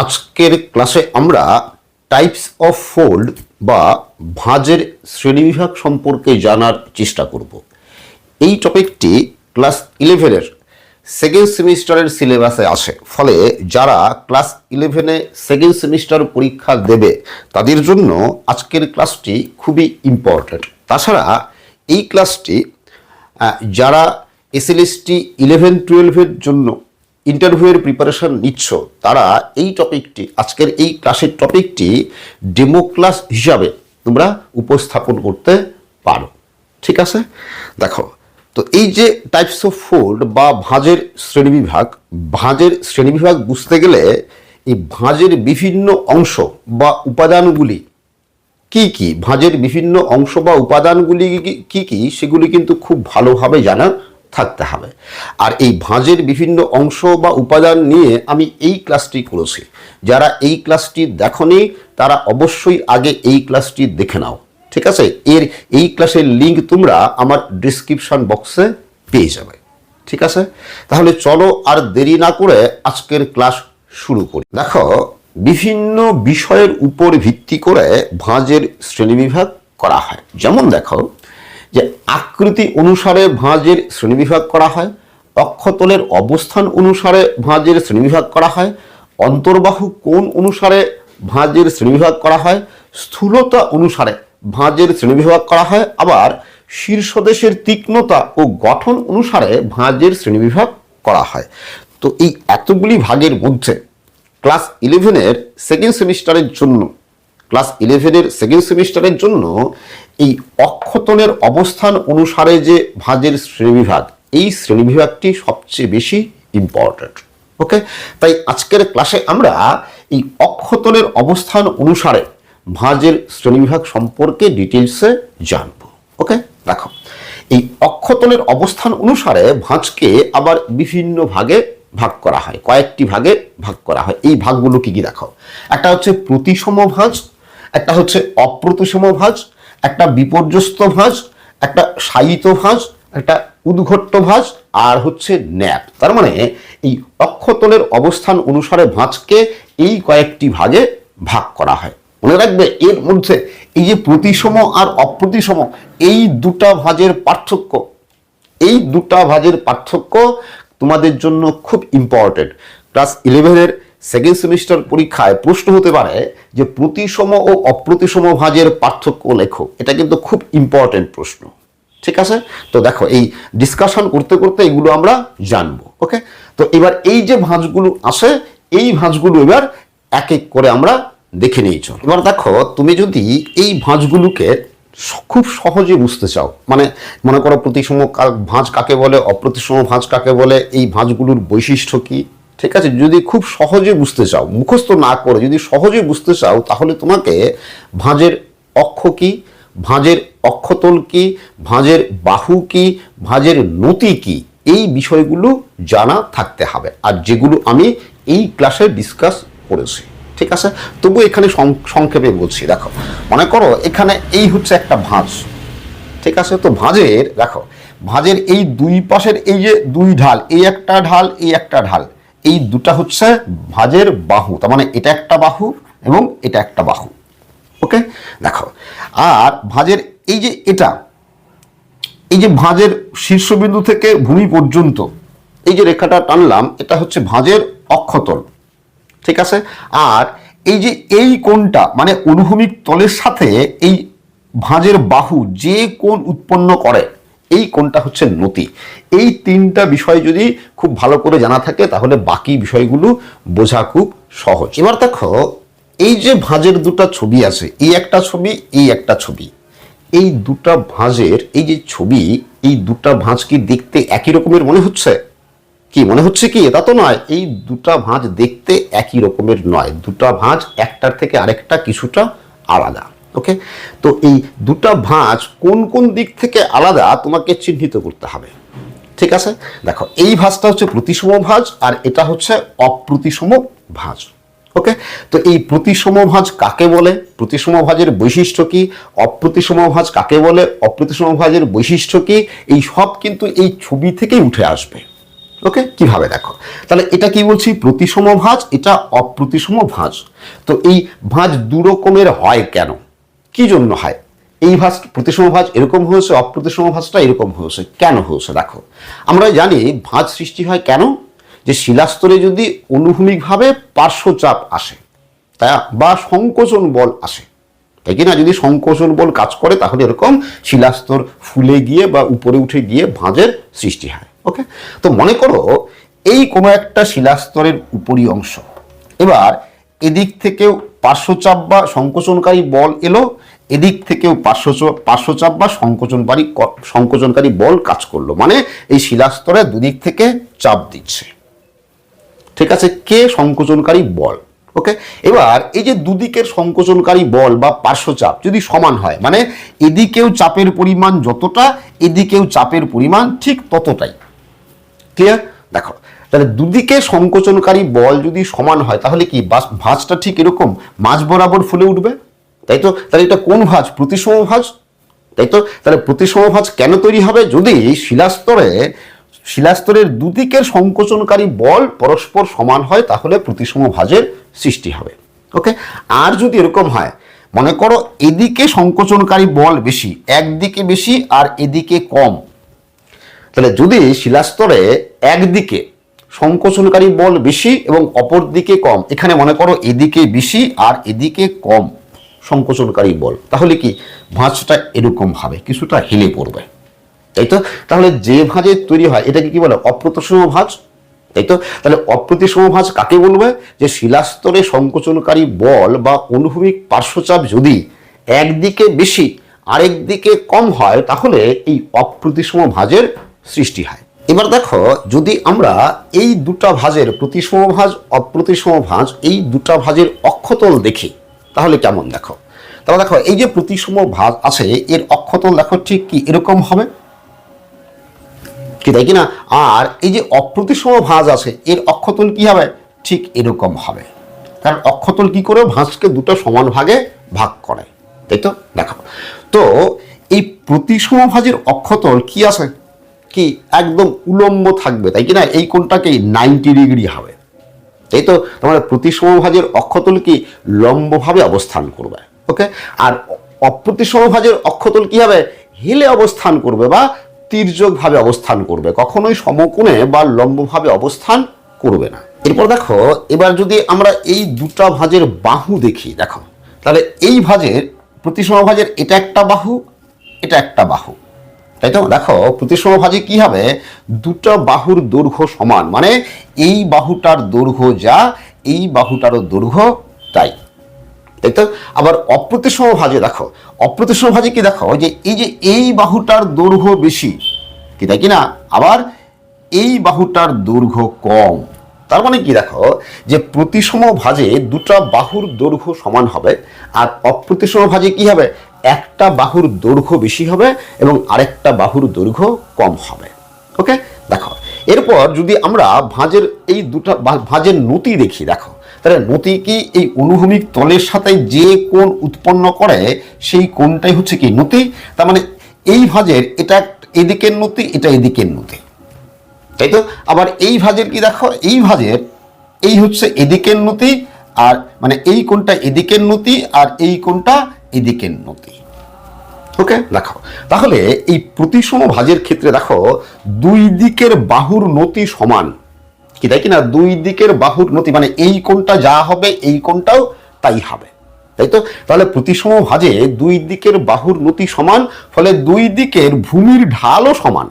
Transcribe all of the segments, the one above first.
আজকের ক্লাসে আমরা টাইপস অফ ফোল্ড বা ভাঁজের শ্রেণীবিভাগ সম্পর্কে জানার চেষ্টা করব। এই টপিকটি ক্লাস ইলেভেনের সেকেন্ড সেমিস্টারের সিলেবাসে আসে। ফলে যারা ক্লাস ইলেভেনে সেকেন্ড সেমিস্টার পরীক্ষা দেবে, তাদের জন্য আজকের ক্লাসটি খুবই ইম্পর্ট্যান্ট তাছাড়া এই ক্লাসটি যারা এসএলএসটি ইলেভেন টুয়েলভের জন্য ইন্টারভিউয়ের প্রিপারেশন নিচ্ছ, তারা এই টপিকটি আজকের এই ক্লাসের টপিকটি ডেমো ক্লাস হিসাবে তোমরা উপস্থাপন করতে পারো। ঠিক আছে? দেখো, তো এই যে টাইপস অফ ফোল্ড বা ভাঁজের শ্রেণীবিভাগ ভাঁজের শ্রেণীবিভাগ বুঝতে গেলে এই ভাঁজের বিভিন্ন অংশ বা উপাদানগুলি কি কি? ভাঁজের বিভিন্ন অংশ বা উপাদানগুলি কি- কি? সেগুলি কিন্তু খুব ভালোভাবে জানা থাকতে হবে। আর এই ভাঁজের বিভিন্ন অংশ বা উপাদান নিয়ে আমি এই ক্লাসটি করেছি। যারা এই ক্লাসটি দেখনি, তারা অবশ্যই আগে এই ক্লাসটি দেখে নাও। ঠিক আছে? এর এই ক্লাসের লিঙ্ক তোমরা আমার ডিসক্রিপশন বক্সে পেয়ে যাবে। ঠিক আছে? তাহলে চলো আর দেরি না করে আজকের ক্লাস শুরু করি। দেখো, বিভিন্ন বিষয়ের উপর ভিত্তি করে ভাঁজের শ্রেণীবিভাগ করা হয়। যেমন দেখো যে আকৃতি অনুসারে ভাঁজের শ্রেণীবিভাগ করা হয়, অক্ষতলের অবস্থান অনুসারে ভাঁজের শ্রেণীবিভাগ করা হয়, অন্তর্বাহু কোণ অনুসারে ভাঁজের শ্রেণীবিভাগ করা হয়, স্থূলতা অনুসারে ভাঁজের শ্রেণীবিভাগ করা হয়, আবার শীর্ষদেশের তীক্ষ্ণতা ও গঠন অনুসারে ভাঁজের শ্রেণীবিভাগ করা হয়। তো এই এতগুলি ভাগের মধ্যে ক্লাস ইলেভেনের সেকেন্ড সেমিস্টারের জন্য ক্লাস ইলেভেনের সেকেন্ড সেমিস্টারের জন্য এই অক্ষতনের অবস্থান অনুসারে যে ভাঁজের শ্রেণীবিভাগ, এই শ্রেণীবিভাগটি সবচেয়ে বেশি ইম্পর্ট্যান্ট ওকে তাই আজকের ক্লাসে আমরা এই অক্ষতলের অবস্থান অনুসারে ভাঁজের শ্রেণীবিভাগ সম্পর্কে ডিটেলসে জানব ওকে দেখো, এই অক্ষতলের অবস্থান অনুসারে ভাঁজকে আবার বিভিন্ন ভাগে ভাগ করা হয়, কয়েকটি ভাগে ভাগ করা হয়। এই ভাগগুলো কি কি দেখো? একটা হচ্ছে প্রতিসম ভাঁজ একটা হচ্ছে অপ্রতিসম ভাঁজ, একটা বিপর্যস্ত ভাঁজ, একটা শায়িত ভাঁজ, একটা উদ্ঘট্ট ভাঁজ, আর হচ্ছে ন্যাপ। তার মানে এই অক্ষতলের অবস্থান অনুসারে ভাঁজকে এই কয়েকটি ভাগে ভাগ করা হয়। মনে রাখবে, এর মধ্যে এই যে প্রতিসম আর অপ্রতিসম, এই দুটা ভাঁজের পার্থক্য, এই দুটা ভাজের পার্থক্য তোমাদের জন্য খুব ইম্পর্টেন্ট ক্লাস ইলেভেনের সেকেন্ড সেমিস্টার পরীক্ষায় প্রশ্ন হতে পারে যে প্রতিসম ও অপ্রতিসম ভাজের পার্থক্য লেখো এটা কিন্তু খুব ইম্পর্টেন্ট প্রশ্ন। ঠিক আছে? তো দেখো, এই ডিসকাশন করতে করতে এগুলো আমরা জানব ওকে তো এবার এই যে ভাঁজগুলো আসে এই ভাঁজগুলো এবার এক এক করে আমরা দেখে নিই, চল। এবার দেখো, তুমি যদি এই ভাঁজগুলোকে খুব সহজে বুঝতে চাও মানে মনে করো প্রতিসম ভাঁজ কাকে বলে, অপ্রতিসম ভাঁজ কাকে বলে, এই ভাঁজগুলোর বৈশিষ্ট্য কি? ঠিক আছে? যদি খুব সহজে বুঝতে চাও, মুখস্থ না করে যদি সহজে বুঝতে চাও, তাহলে তোমাকে ভাঁজের অক্ষ কি? ভাঁজের অক্ষতল কি? ভাঁজের বাহু কি? ভাঁজের নতি কি? এই বিষয়গুলো জানা থাকতে হবে। আর যেগুলো আমি এই ক্লাসে ডিসকাস করেছি, ঠিক আছে? তবু এখানে সংক্ষেপে বলছি, দেখো, মনে করো এখানে এই হচ্ছে একটা ভাঁজ, ঠিক আছে? তো ভাঁজের, দেখো, ভাঁজের এই দুই পাশের এই যে দুই ঢাল, এই একটা ঢাল, এই একটা ঢাল এই দুটা হচ্ছে ভাঁজের বাহু, তার মানে এটা একটা বাহু এবং এটা একটা বাহু। ওকে? দেখো, আর ভাঁজের এই যে এটা, এই যে ভাঁজের শীর্ষবিন্দু থেকে ভূমি পর্যন্ত, এই যে রেখাটা টানলাম, এটা হচ্ছে ভাঁজের অক্ষতল। ঠিক আছে? আর এই যে এই কোণটা মানে অনুভূমিক তলের সাথে এই ভাঁজের বাহু যে কোণ উৎপন্ন করে এই কোনটা হচ্ছে নতি এই তিনটা বিষয় যদি খুব ভালো করে জানা থাকে, তাহলে বাকি বিষয়গুলো বোঝা খুব সহজ। এবার দেখো, এই যে ভাঁজের দুটো ছবি আছে, এই একটা ছবি, এই একটা ছবি। এই দুটা ভাঁজের, এই যে ছবি, এই দুটা ভাঁজ কি দেখতে একই রকমের মনে হচ্ছে? কি, মনে হচ্ছে কি? তা তো নয়। এই দুটা ভাঁজ দেখতে একই রকমের নয়। দুটা ভাঁজ একটার থেকে আরেকটা কিছুটা আলাদা। ওকে তো এই দুটা ভাঁজ কোন কোন দিক থেকে আলাদা তোমাকে চিহ্নিত করতে হবে। ঠিক আছে? দেখো, এই ভাঁজটা হচ্ছে প্রতিসম ভাঁজ আর এটা হচ্ছে অপ্রতিসম ভাঁজ। ওকে তো এই প্রতিসম ভাঁজ কাকে বলে? প্রতিসম ভাঁজের বৈশিষ্ট্য কি? অপ্রতিসম ভাঁজ কাকে বলে? অপ্রতিসম ভাঁজের বৈশিষ্ট্য কি? এই সব কিন্তু এই ছবি থেকেই উঠে আসবে। ওকে কীভাবে দেখো? তাহলে এটা কি বলছি? প্রতিসম ভাঁজ, এটা অপ্রতিসম ভাঁজ। তো এই ভাঁজ দু রকমের হয় কেন? কি জন্য হয়? এই ভাঁজ প্রতিসম ভাঁজ এরকম হয়েছে, অপ্রতিসম ভাঁজটা এরকম হয়েছে, কেন হয়েছে? দেখো, আমরা জানি ভাঁজ সৃষ্টি হয় কেন? যে শিলাস্তরে যদি অনুভূমিকভাবে পার্শ্বচাপ আসে তাই বা সংকোচন বল আসে, তাই কি না? যদি সংকোচন বল কাজ করে, তাহলে এরকম শিলাস্তর ফুলে গিয়ে বা উপরে উঠে গিয়ে ভাঁজের সৃষ্টি হয় ওকে তো মনে করো, এই কোনো একটা শিলাস্তরের উপরি অংশ। এবার এদিক থেকেও পার্শ্বচাপ বা সংকোচনকারী বল এলো, এদিক থেকেও পার্শ্ব পার্শ্বচাপ বা সংকোচনকারী সংকোচনকারী বল কাজ করল। মানে এই শিলাস্তরে দুদিক থেকে চাপ দিচ্ছে। ঠিক আছে? কে সংকোচনকারী বল? ওকে? এবার এই যে দুদিকের সংকোচনকারী বল বা পার্শ্বচাপ যদি সমান হয় মানে এদিকেও চাপের পরিমাণ যতটা, এদিকেও চাপের পরিমাণ ঠিক ততটাই। ক্লিয়ার দেখো তাহলে দুদিকে সংকোচনকারী বল যদি সমান হয়, তাহলে কি ভাঁজটা ঠিক এরকম? মাঝ বরাবর ফুলে উঠবে? তাই তো? তাহলে এটা কোন ভাঁজ? প্রতিসম ভাঁজ? তাই তো? তাহলে প্রতিসম ভাঁজ কেন তৈরি হবে? যদি শিলাস্তরে, শিলাস্তরের দুদিকের সংকোচনকারী বল পরস্পর সমান হয়, তাহলে প্রতিসম ভাঁজের সৃষ্টি হবে। ওকে? আর যদি এরকম হয়, মনে করো এদিকে সংকোচনকারী বল বেশি, একদিকে বেশি আর এদিকে কম। তাহলে যদি শিলাস্তরে একদিকে সংকোচনকারী বল বেশি এবং অপর দিকে কম। এখানে মনে করো এদিকে বেশি আর এদিকে কম সংকোচনকারী বল। তাহলে কি ভাঁজটা এরকম হবে কিছুটা হেলে পড়বে। তাই তো? তাহলে যে ভাঁজে তৈরি হয়, এটাকে কি বলে? অপ্রতিসম ভাঁজ। তাই তো? তাহলে অপ্রতিসম ভাঁজ কাকে বলবে? যে শিলাস্তরে সংকোচনকারী বল বা অনুভূমিক পার্শ্বচাপ যদি একদিকে বেশি আরেক দিকে কম হয়, তাহলে এই অপ্রতিসম ভাঁজের সৃষ্টি হয়। এবার দেখো, যদি আমরা এই দুটা ভাঁজের প্রতিসম ভাঁজ, অপ্রতিসম ভাঁজ, এই দুটা ভাঁজের অক্ষতল দেখি, তাহলে কেমন দেখো? তাহলে দেখো, এই যে প্রতিসম ভাঁজ আছে, এর অক্ষতল দেখো ঠিক কি এরকম হবে? কি তাই কিনা? আর এই যে অপ্রতিসম ভাঁজ আছে, এর অক্ষতল কি হবে? ঠিক এরকম হবে। কারণ অক্ষতল কি করে? ভাঁজকে দুটো সমান ভাগে ভাগ করে। তাই তো? দেখো। তো, এই প্রতিসম ভাঁজের অক্ষতল কি আছে? কি একদম উলম্ব থাকবে, তাই কি না এই কোণটাকে নাইনটি ডিগ্রি হবে। তাই তো তোমার প্রতিসম ভাঁজের অক্ষতল কি লম্বভাবে অবস্থান করবে ওকে আর অপ্রতিসম ভাঁজের অক্ষতল কি হবে? হেলে অবস্থান করবে বা তির্যকভাবে অবস্থান করবে। কখনোই সমকোণে বা লম্বভাবে অবস্থান করবে না। এরপর দেখো, এবার যদি আমরা এই দুটা ভাঁজের বাহু দেখি, দেখো। তাহলে এই ভাঁজের প্রতিসম ভাঁজের এটা একটা বাহু, এটা একটা বাহু। তাই তো? দেখো, প্রতিসম ভাঁজে কি হবে? দুটো বাহুর দৈর্ঘ্য সমান। মানে এই বাহুটার দৈর্ঘ্য যা, এই বাহুটারও দৈর্ঘ্য তাই। তাই তো? আবার অপ্রতিসম ভাজে দেখো, অপ্রতিসম ভাজে কি দেখো? যে এই যে এই বাহুটার দৈর্ঘ্য বেশি, কি তাই কি না আবার এই বাহুটার দৈর্ঘ্য কম। তার মানে কি দেখো? যে প্রতিসম ভাজে দুটা বাহুর দৈর্ঘ্য সমান হবে, আর অপ্রতিসম ভাজে কি হবে? একটা বাহুর দৈর্ঘ্য বেশি হবে এবং আরেকটা বাহুর দৈর্ঘ্য কম হবে। ওকে দেখো, এরপর যদি আমরা ভাঁজের এই দুটা ভাঁজের নতি দেখি, দেখো। তাহলে নতি কি এই অনুভূমিক তলের সাথে যে কোণ উৎপন্ন করে, সেই কোণটাই হচ্ছে কি নতি? তার মানে এই ভাঁজের এটা এদিকের নতি, এটা এদিকের নতি। তাই তো? আবার এই ভাঁজের কি দেখো? এই ভাঁজের এই হচ্ছে এদিকের নতি, আর মানে এই কোণটা এদিকের নতি, আর এই কোণটা এদিকের নতি ওকে? দেখো তাহলে এই প্রতিসম ভাজের ক্ষেত্রে দেখো দুই দিকের বাহুর নতি সমান। কি তাই কি না দুই দিকের বাহুর নতি মানে এই কোণটা যা হবে এই কোণটাও তাই হবে। তাই তো? তাহলে প্রতিসম ভাজে দুই দিকের বাহুর নতি সমান ফলে দুই দিকের ভূমির ঢালও সমান।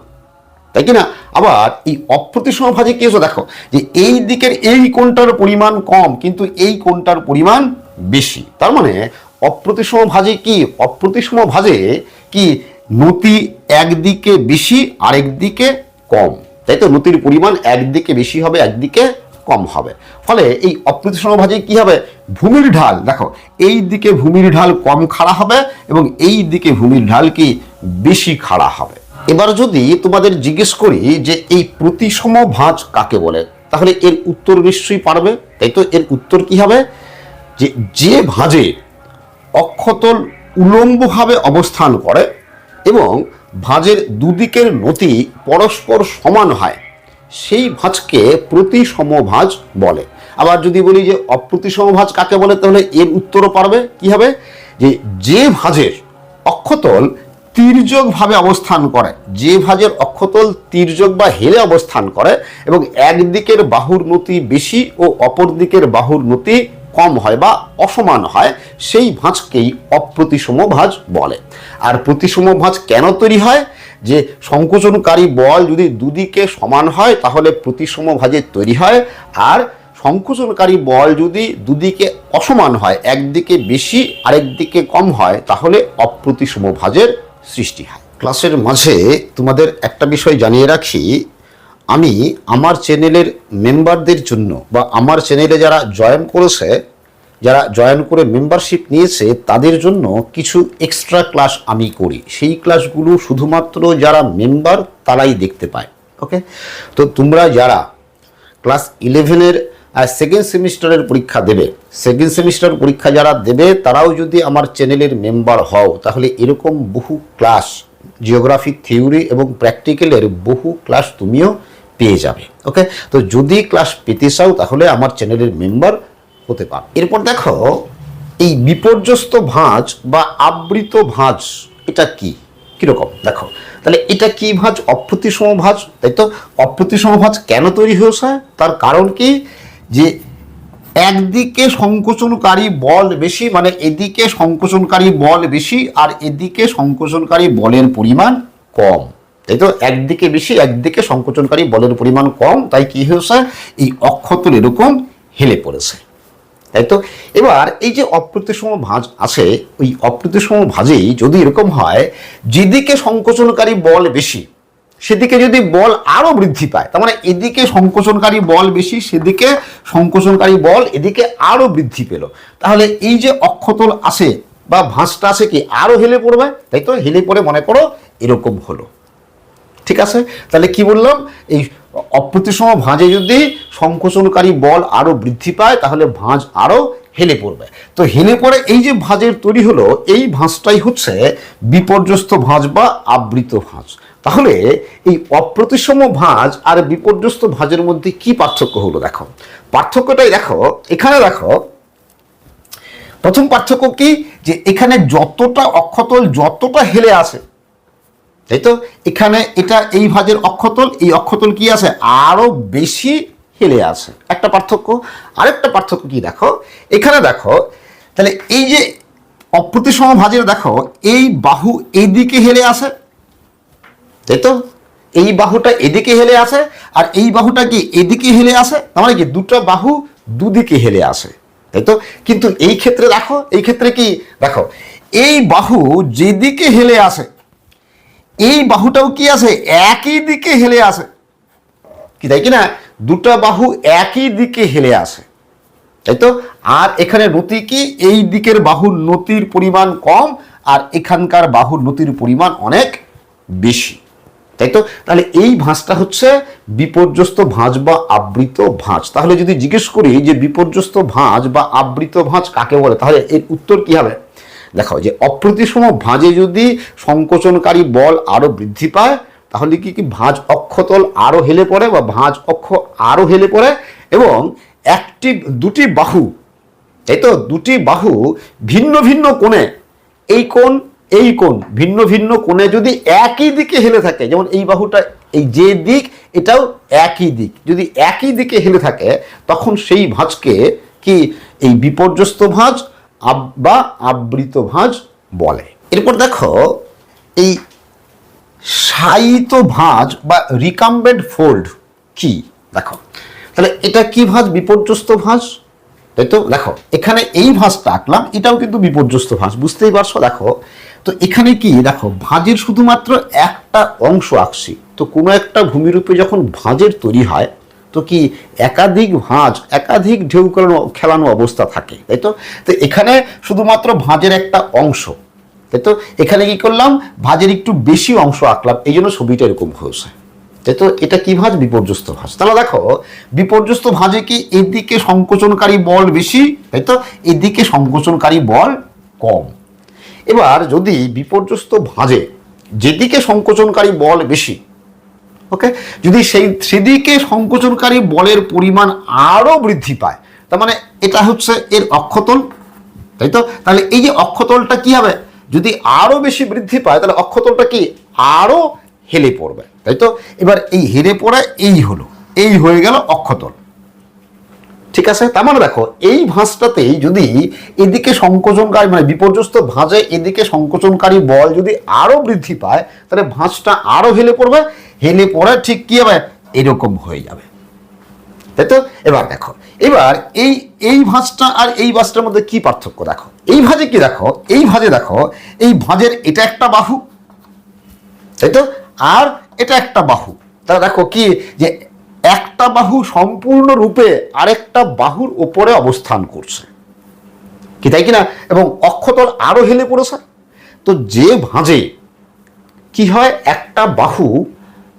তাই কি না আবার এই অপ্রতিসম ভাজে কি হচ্ছে দেখো যে এই দিকের এই কোণটার পরিমাণ কম কিন্তু এই কোণটার পরিমাণ বেশি। তার মানে অপ্রতিসম ভাজে কি? অপ্রতিসম ভাজে কি? নতি একদিকে বেশি আরেক দিকে কম। তাই তো? নতির পরিমাণ একদিকে বেশি হবে, একদিকে কম হবে। ফলে এই অপ্রতিসম ভাজে কি হবে? ভূমির ঢাল। দেখো, এই দিকে ভূমির ঢাল কম খাড়া হবে এবং এই দিকে ভূমির ঢাল কি? বেশি খাড়া হবে। এবার যদি তোমাদের জিজ্ঞেস করি যে এই প্রতিসম ভাঁজ কাকে বলে, তাহলে এর উত্তর নিশ্চয়ই পারবে। তাই তো? এর উত্তর কি হবে? যে যে ভাঁজে অক্ষতল উলম্বভাবে অবস্থান করে এবং ভাঁজের দুদিকের নতি পরস্পর সমান হয়। সেই ভাঁজকে প্রতিসম ভাঁজ বলে। আবার যদি বলি যে অপ্রতিসম ভাঁজ কাকে বলে, তাহলে এর উত্তরও পারবে। কি হবে? যে যে ভাঁজের অক্ষতল তির্যকভাবে অবস্থান করে, যে ভাঁজের অক্ষতল তির্যক বা হেলে অবস্থান করে এবং একদিকের বাহুর নতি বেশি ও অপর দিকের বাহুর নতি কম হয় বা অসমান হয়, সেই ভাঁজকেই অপ্রতিসম ভাঁজ বলে। আর প্রতিসম ভাঁজ কেন তৈরি হয়? যে সংকোচনকারী বল যদি দুদিকে সমান হয়, তাহলে প্রতিসম ভাঁজের তৈরি হয়। আর সংকোচনকারী বল যদি দুদিকে অসমান হয়, একদিকে বেশি আরেক দিকে কম হয়, তাহলে অপ্রতিসম ভাঁজের সৃষ্টি হয়। ক্লাসের মাঝে তোমাদের একটা বিষয় জানিয়ে রাখি আমি আমার চ্যানেলের মেম্বারদের জন্য বা আমার চ্যানেলে যারা জয়েন করেছে, যারা জয়েন করে মেম্বারশিপ নিয়েছে, তাদের জন্য কিছু এক্সট্রা ক্লাস আমি করি। সেই ক্লাসগুলো শুধুমাত্র যারা মেম্বার তারাই দেখতে পায়। ওকে তো তোমরা যারা ক্লাস ইলেভেনের সেকেন্ড সেমিস্টারের পরীক্ষা দেবে সেকেন্ড সেমিস্টার পরীক্ষা যারা দেবে, তারাও যদি আমার চ্যানেলের মেম্বার হও, তাহলে এরকম বহু ক্লাস জিওগ্রাফি থিওরি এবং প্র্যাকটিক্যালের বহু ক্লাস তুমিও পেয়ে যাবে ওকে তো যদি ক্লাস পেতে চাও, তাহলে আমার চ্যানেলের মেম্বার হতে পারো। এরপর দেখো, এই বিপর্যস্ত ভাঁজ বা আবৃত ভাঁজ, এটা কি? কীরকম? দেখো, তাহলে এটা কি ভাঁজ? অপ্রতিসম ভাঁজ, তাই তো? অপ্রতিসম ভাঁজ কেন তৈরি হয়েছে? তার কারণ কি? যে একদিকে সংকোচনকারী বল বেশি মানে এদিকে সংকোচনকারী বল বেশি, আর এদিকে সংকোচনকারী বলের পরিমাণ কম। তাই তো? একদিকে বেশি, একদিকে সংকোচনকারী বলের পরিমাণ কম, তাই কি হয়েছে? এই অক্ষতল এরকম হেলে পড়েছে। তাই তো? এবার এই যে অপ্রতিসম ভাঁজ আছে, ওই অপ্রতিসম ভাঁজেই যদি এরকম হয়, যেদিকে সংকোচনকারী বল বেশি, সেদিকে যদি বল আরও বৃদ্ধি পায়, তার মানে এদিকে সংকোচনকারী বল বেশি, সেদিকে সংকোচনকারী বল এদিকে আরও বৃদ্ধি পেল। তাহলে এই যে অক্ষতল আছে বা ভাঁজটা আছে কি আরও হেলে পড়বে? তাই তো? হেলে পড়ে মনে করো এরকম হলো। ঠিক আছে? তাহলে কি বললাম? এই অপ্রতিসম ভাঁজে যদি সংকোচনকারী বল আরও বৃদ্ধি পায়, তাহলে ভাঁজ আরও হেলে পড়বে। তো হেলে পড়ে এই যে ভাঁজের তৈরি হলো, এই ভাঁজটাই হচ্ছে বিপর্যস্ত ভাঁজ বা আবৃত ভাঁজ। তাহলে এই অপ্রতিসম ভাঁজ আর বিপর্যস্ত ভাঁজের মধ্যে কি পার্থক্য হলো দেখো? পার্থক্যটাই দেখো, এখানে দেখো, প্রথম পার্থক্য কি? যে এখানে যতটা অক্ষতল যতটা হেলে আসে তাই তো এখানে এটা এই ভাজের অক্ষতল, এই অক্ষতল কি আছে? আরও বেশি হেলে আছে। একটা পার্থক্য, আরেকটা পার্থক্য কি দেখো? এখানে দেখো, তাহলে এই যে অপ্রতিসম ভাজের দেখো, এই বাহু এইদিকে হেলে আসে তাই তো এই বাহুটা এদিকে হেলে আসে আর এই বাহুটা কি এদিকে হেলে আসে তার মানে কি দুটো বাহু দুদিকে হেলে আসে তাই তো কিন্তু এই ক্ষেত্রে দেখো, এই ক্ষেত্রে কি? দেখো, এই বাহু যেদিকে হেলে আসে এই বাহুটাও কি আছে? একই দিকে হেলে আসে কি তাই কি না দুটো বাহু একই দিকে হেলে আসে তাই তো? আর এখানে নতি কি? এই দিকের বাহুর নতির পরিমাণ কম আর এখানকার বাহুর নতির পরিমাণ অনেক বেশি। তাই তো? তাহলে এই ভাঁজটা হচ্ছে বিপর্যস্ত ভাঁজ বা আবৃত ভাঁজ। তাহলে যদি জিজ্ঞেস করি যে বিপর্যস্ত ভাঁজ বা আবৃত ভাঁজ কাকে বলে? তাহলে এর উত্তর কি হবে? দেখো যে অপ্রতিসম ভাঁজে যদি সংকোচনকারী বল আরও বৃদ্ধি পায়, তাহলে কি কি ভাঁজ অক্ষতল আরও হেলে পড়ে বা ভাঁজ অক্ষ আরও হেলে পড়ে? এবং একটি, দুটি বাহু, এই তো দুটি বাহু ভিন্ন ভিন্ন কোণে, এই কোণ এই কোণ, ভিন্ন ভিন্ন কোণে যদি একই দিকে হেলে থাকে, যেমন এই বাহুটা এই যে দিক, এটাও একই দিক, যদি একই দিকে হেলে থাকে, তখন সেই ভাঁজকে কি এই বিপর্যস্ত ভাঁজ আব- বা আবৃত ভাঁজ বলে। এরপর দেখো, এই সাইিত ভাঁজ বা রিকাম্বেন্ট ফোল্ড কি? দেখো, তাহলে এটা কি ভাঁজ? বিপর্যস্ত ভাঁজ? তাই তো? দেখো, এখানে এই ভাঁজটা আঁকলাম, এটাও কিন্তু বিপর্যস্ত ভাঁজ, বুঝতেই পারছ? দেখো, তো এখানে কি? দেখো, ভাঁজের শুধুমাত্র একটা অংশ আঁকছি, তো কোনো একটা ভূমিরূপে যখন ভাঁজের তৈরি হয় তো কি একাধিক ভাঁজ, একাধিক ঢেউ খেলানো খেলানো অবস্থা থাকে, তাই তো? তো এখানে শুধুমাত্র ভাঁজের একটা অংশ, তাই তো? এখানে কি করলাম? ভাঁজের একটু বেশি অংশ আঁকলাম, এই জন্য ছবিটা এরকম হয়েছে, তাই তো? এটা কি ভাঁজ? বিপর্যস্ত ভাঁজ। তাহলে দেখো, বিপর্যস্ত ভাঁজে কি এদিকে সংকোচনকারী বল বেশি, তাই তো? এদিকে সংকোচনকারী বল কম। এবার যদি বিপর্যস্ত ভাঁজে, যেদিকে সংকোচনকারী বল বেশি ওকে যদি সেই সেদিকে সংকোচনকারী বলের পরিমাণ আরও বৃদ্ধি পায়, তার মানে এটা হচ্ছে এর অক্ষতল, তাই তো? তাহলে এই যে অক্ষতলটা কি হবে? যদি আরও বেশি বৃদ্ধি পায়, তাহলে অক্ষতলটা কি? আরও হেলে পড়বে, তাই তো? এবার এই হেলে পড়া এই হলো, এই হয়ে গেল অক্ষতল। ঠিক আছে? তার মানে দেখো, এই ভাঁজটাতেই যদি এদিকে সংকোচনকারী মানে বিপর্যস্ত ভাঁজে এদিকে সংকোচনকারী বল যদি আরও বৃদ্ধি পায়, তাহলে ভাঁজটা আরও হেলে পড়বে হেলে পড়ে ঠিক কি হবে? এরকম হয়ে যাবে। তাই তো? এবার দেখো, এবার এই এই ভাঁজটা আর এই ভাঁজটার মধ্যে কি পার্থক্য দেখো? এই ভাঁজে কি দেখো? এই ভাঁজে দেখো, এই ভাঁজের এটা একটা বাহু। তাই তো? আর এটা একটা বাহু। তাহলে দেখো কি, যে একটা বাহু সম্পূর্ণরূপে আরেকটা বাহুর ওপরে অবস্থান করছে। কি তাই কিনা? এবং অক্ষতল আরও হেলে পড়েছে। তো যে ভাঁজে কি হয়? একটা বাহু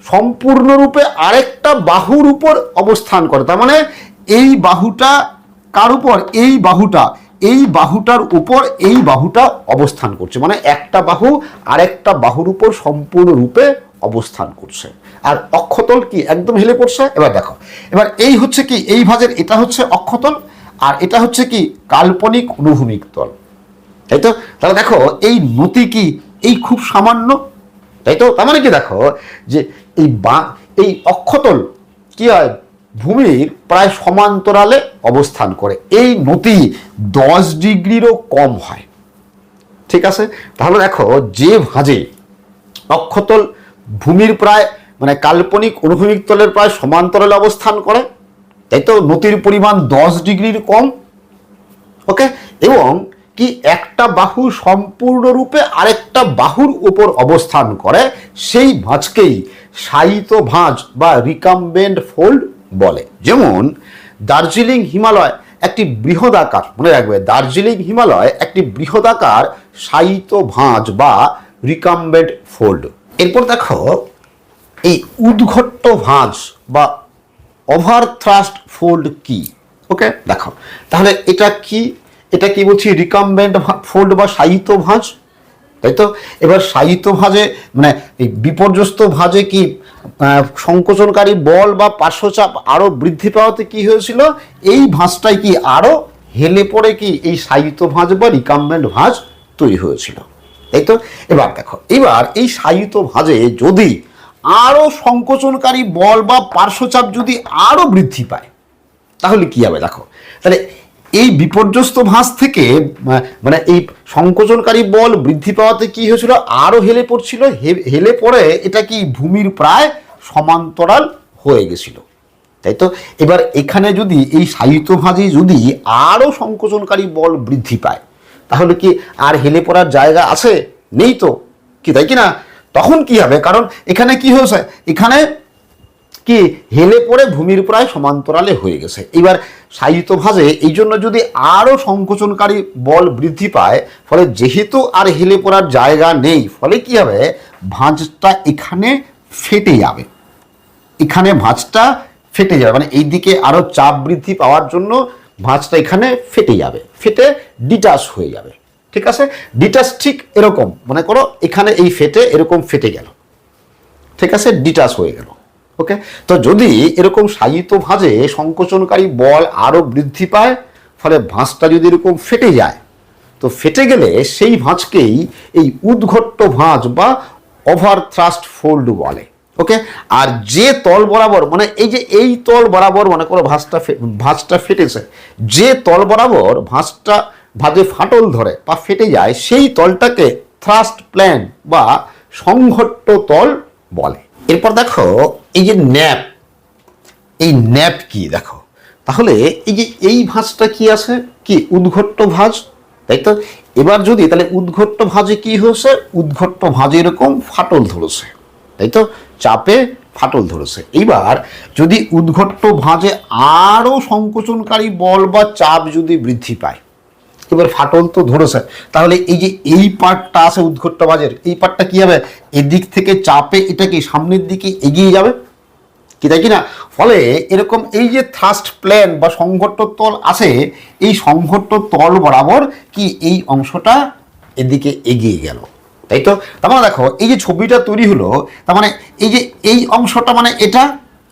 সম্পূর্ণরূপে আরেকটা বাহুর উপর অবস্থান করে। তার মানে এই বাহুটা কার উপর? এই বাহুটা। এই বাহুটার উপর এই বাহুটা অবস্থান করছে। মানে একটা বাহু আরেকটা বাহুর উপর সম্পূর্ণরূপে অবস্থান করছে। আর অক্ষতল কি? একদম হেলে পড়ছে? এবার দেখো। এবার এই হচ্ছে কি? এই ভাজের এটা হচ্ছে অক্ষতল, আর এটা হচ্ছে কি? কাল্পনিক অনুভূমিক তল। তাই তো? তাহলে দেখো, এই নতি কি? এই খুব সামান্য তাই তো তার মানে কি দেখো, যে এই বা, এই অক্ষতল কি হয়? ভূমির প্রায় সমান্তরালে অবস্থান করে। এই নতি দশ ডিগ্রিরও কম হয়। ঠিক আছে? তাহলে দেখো, যে ভাঁজে অক্ষতল ভূমির প্রায় মানে কাল্পনিক অনুভূমিক তলের প্রায় সমান্তরালে অবস্থান করে তাই তো নতির পরিমাণ দশ ডিগ্রির কম। ওকে? এবং কি একটা বাহু সম্পূর্ণরূপে আরেকটা বাহুর উপর অবস্থান করে? সেই ভাঁজকেই সাইিত ভাঁজ বা রিকাম্বেন্ট ফোল্ড বলে। যেমন, দার্জিলিং হিমালয় একটি বৃহদাকার মনে রাখবে, দার্জিলিং হিমালয় একটি বৃহদাকার সাইিত ভাঁজ বা রিকাম্বেন্ট ফোল্ড। এরপর দেখো, এই উদ্ঘট্ট ভাঁজ বা ওভার থ্রাস্ট ফোল্ড কি? ওকে, দেখো। তাহলে এটা কি? এটা কি বলছি রিকাম্বেন্ট ফোল্ড বা সাহিত্য ভাঁজ? তাই তো? এবার সাহিত্য ভাঁজে মানে এই বিপর্যস্ত ভাঁজে কি সংকোচনকারী বল বা পার্শ্বচাপ আরও বৃদ্ধি পাওয়াতে কি হয়েছিল? এই ভাঁজটাই কি আরও হেলে পড়ে কি এই সাহিত্য ভাঁজ বা রিকাম্বেন্ট ভাঁজ তৈরি হয়েছিল? তাই তো? এবার দেখো, এবার এই সাহিত্য ভাঁজে যদি আরও সংকোচনকারী বল বা পার্শ্বচাপ যদি আরও বৃদ্ধি পায়, তাহলে কি হবে দেখো? তাহলে এই বিপর্যস্ত ভাঁজ থেকে মানে এই সংকোচনকারী বল বৃদ্ধি পাওয়াতে কি হয়েছিল? আরও হেলে পড়ছিল হেলে পড়ে এটা কি ভূমির প্রায় সমান্তরাল হয়ে গেছিল। তাই তো? এবার এখানে যদি এই সাহিত্য ভাঁজে যদি আরও সংকোচনকারী বল বৃদ্ধি পায়, তাহলে কি আর হেলে পড়ার জায়গা আছে? নেই তো? কি তাই কি না তখন কি হবে? কারণ এখানে কি হয়েছে? এখানে কি হেলে পড়ে ভূমির প্রায় সমান্তরালে হয়ে গেছে। এবার সাহিত্য ভাজে এই জন্য যদি আরও সংকোচনকারী বল বৃদ্ধি পায়, ফলে যেহেতু আর হেলে পড়ার জায়গা নেই, ফলে কি হবে? ভাঁজটা এখানে ফেটে যাবে। এখানে ভাঁজটা ফেটে যাবে। মানে এই দিকে আরও চাপ বৃদ্ধি পাওয়ার জন্য ভাঁজটা এখানে ফেটে যাবে। ফেটে ডিটাস হয়ে যাবে। ঠিক আছে? ডিটাস ঠিক এরকম। মনে করো এখানে এই ফেটে এরকম ফেটে গেল। ঠিক আছে? ডিটাস হয়ে গেল। ওকে তো যদি এরকম সাজিত ভাঁজে সংকোচনকারী বল আরও বৃদ্ধি পায়, ফলে ভাঁজটা যদি এরকম ফেটে যায়, তো ফেটে গেলে সেই ভাঁজকেই এই উদ্ঘট্ট ভাঁজ বা ওভার থ্রাস্ট ফোল্ড বলে। ওকে আর যে তল বরাবর মানে এই যে এই তল বরাবর মনে করো ভাঁজটা ভাঁজটা ফেটেছে, যে তল বরাবর ভাঁজটা, ভাঁজে ফাটল ধরে বা ফেটে যায়, সেই তলটাকে থ্রাস্ট প্ল্যান বা সংঘট্ট তল বলে। এরপর দেখো এই যে ন্যাপ, এই ন্যাপ কি দেখো? তাহলে এই যে এই ভাঁজটা কি আছে? কি উদ্ঘট্ট ভাঁজ? তাই তো? এবার যদি তাহলে উদ্ঘট্ট ভাঁজে কি হয়েছে? উদ্ঘট্ট ভাঁজে এরকম ফাটল ধরেছে। তাই তো? চাপে ফাটল ধরেছে। এইবার যদি উদ্ঘট্ট ভাঁজে আরও সংকোচনকারী বল বা চাপ যদি বৃদ্ধি পায়, এবার ফাটল তো ধরেছে। তাহলে এই যে এই পার্টটা আছে উদ্ঘট্ট বাজের এই পার্টটা কি হবে? এদিক থেকে চাপে এটা কি সামনের দিকে এগিয়ে যাবে। কি তাই কি না ফলে এরকম এই যে থ্রাস্ট প্ল্যান বা সংঘট্ট তল আছে, এই সংঘট্ট তল বরাবর কি এই অংশটা এদিকে এগিয়ে গেল? তাই তো? তার মানে দেখো, এই যে ছবিটা তৈরি হলো, তার মানে এই যে এই অংশটা মানে এটা,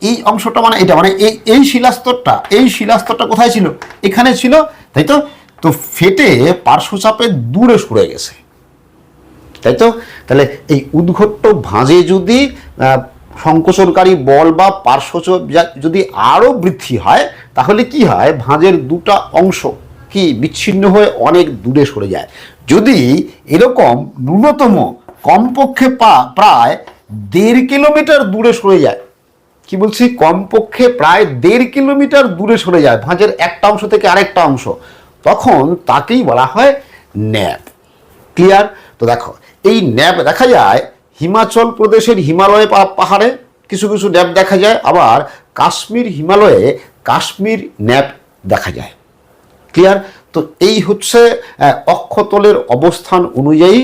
এই অংশটা মানে এটা মানে এই এই শিলাস্তরটা এই শিলাস্তরটা কোথায় ছিল? এখানে ছিল, তাই তো? তো ফেটে পার্শ্বচাপে দূরে সরে গেছে। তাই তো? তাহলে এই উদ্ঘট্ট ভাঁজে যদি সংকোচনকারী বল বা পার্শ্বচাপ যদি আরও বৃদ্ধি হয়, তাহলে কি হয়? ভাঁজের দুটা অংশ কি বিচ্ছিন্ন হয়ে অনেক দূরে সরে যায়। যদি এরকম ন্যূনতম কমপক্ষে পা প্রায় দেড় কিলোমিটার দূরে সরে যায়, কি বলছি? কমপক্ষে প্রায় দেড় কিলোমিটার দূরে সরে যায়, ভাঁজের একটা অংশ থেকে আরেকটা অংশ, তখন তাকেই বলা হয় ন্যাপ। ক্লিয়ার? তো দেখো, এই ন্যাপ দেখা যায় হিমাচল প্রদেশের হিমালয় পাহাড়ে কিছু কিছু ন্যাপ দেখা যায়, আবার কাশ্মীর হিমালয়ে কাশ্মীর ন্যাপ দেখা যায়। ক্লিয়ার তো এই হচ্ছে অক্ষতলের অবস্থান অনুযায়ী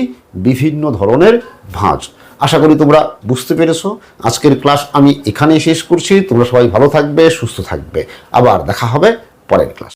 বিভিন্ন ধরনের ভাঁজ। আশা করি তোমরা বুঝতে পেরেছ। আজকের ক্লাস আমি এখানেই শেষ করছি। তোমরা সবাই ভালো থাকবে, সুস্থ থাকবে। আবার দেখা হবে পরের ক্লাস।